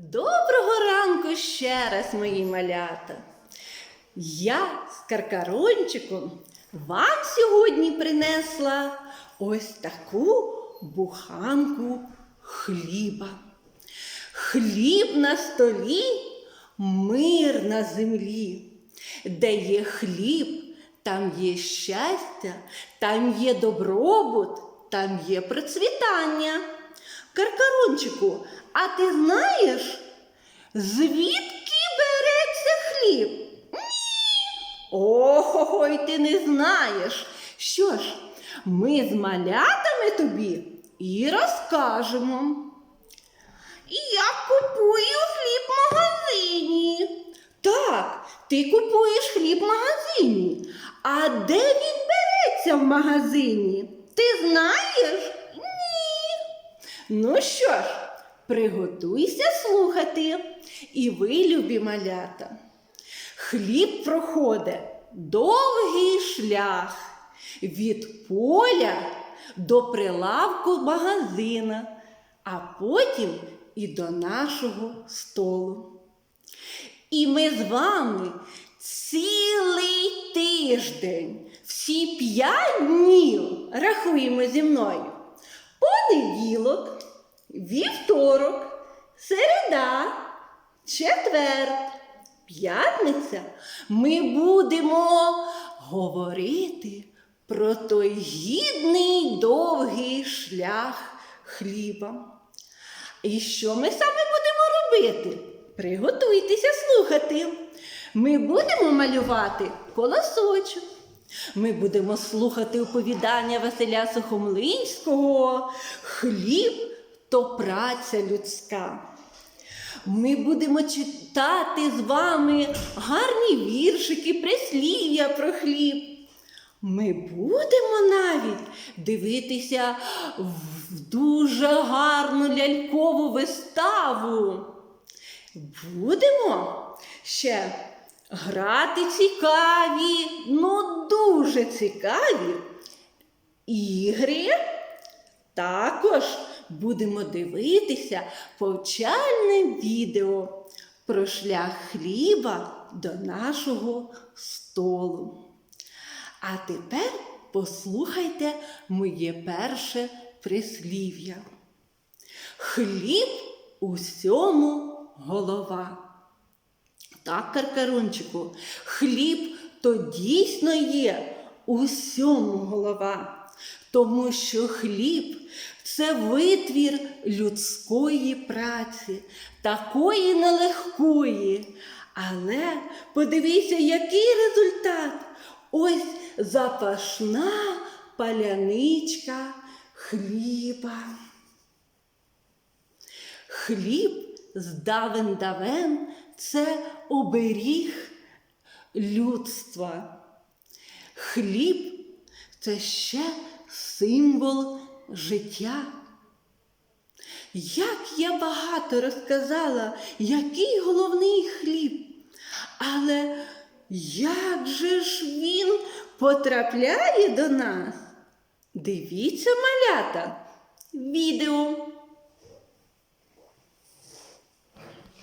Доброго ранку ще раз, мої малята. Я з каркарончиком вам сьогодні принесла ось таку буханку хліба. Хліб на столі, мир на землі. Де є хліб, там є щастя, там є добробут, там є процвітання. Каркарончику, а ти знаєш, звідки береться хліб? Ні. Ой, ти не знаєш. Що ж, ми з малятами тобі і розкажемо. Я купую хліб в магазині. Так, ти купуєш хліб в магазині. А де він береться в магазині? Ти знаєш? Ну що ж, приготуйся слухати. І ви, любі малята. Хліб проходить довгий шлях від поля до прилавку магазина, а потім і до нашого столу. І ми з вами цілий тиждень, всі п'ять днів рахуємо зі мною. Понеділок, вівторок, середа, четвер, п'ятниця ми будемо говорити про той гідний довгий шлях хліба. І що ми саме будемо робити? Приготуйтеся слухати. Ми будемо малювати колосочок. Ми будемо слухати оповідання Василя Сухомлинського Хліб то праця людська. Ми будемо читати з вами гарні віршики, прислів'я про хліб. Ми будемо навіть дивитися в дуже гарну лялькову виставу. Будемо ще грати цікаві, ну дуже цікаві ігри. Також будемо дивитися повчальне відео про шлях хліба до нашого столу. А тепер послухайте моє перше прислів'я. Хліб усьому голова. Так, каркарунчику, хліб то дійсно є усьому голова, тому що хліб це витвір людської праці, такої нелегкої. Але подивіться, який результат. Ось запашна паляничка хліба. Хліб з давен давен це оберіг людства. Хліб це ще символ життя. Як я багато розказала, який головний хліб, але як же ж він потрапляє до нас? Дивіться, малята, відео.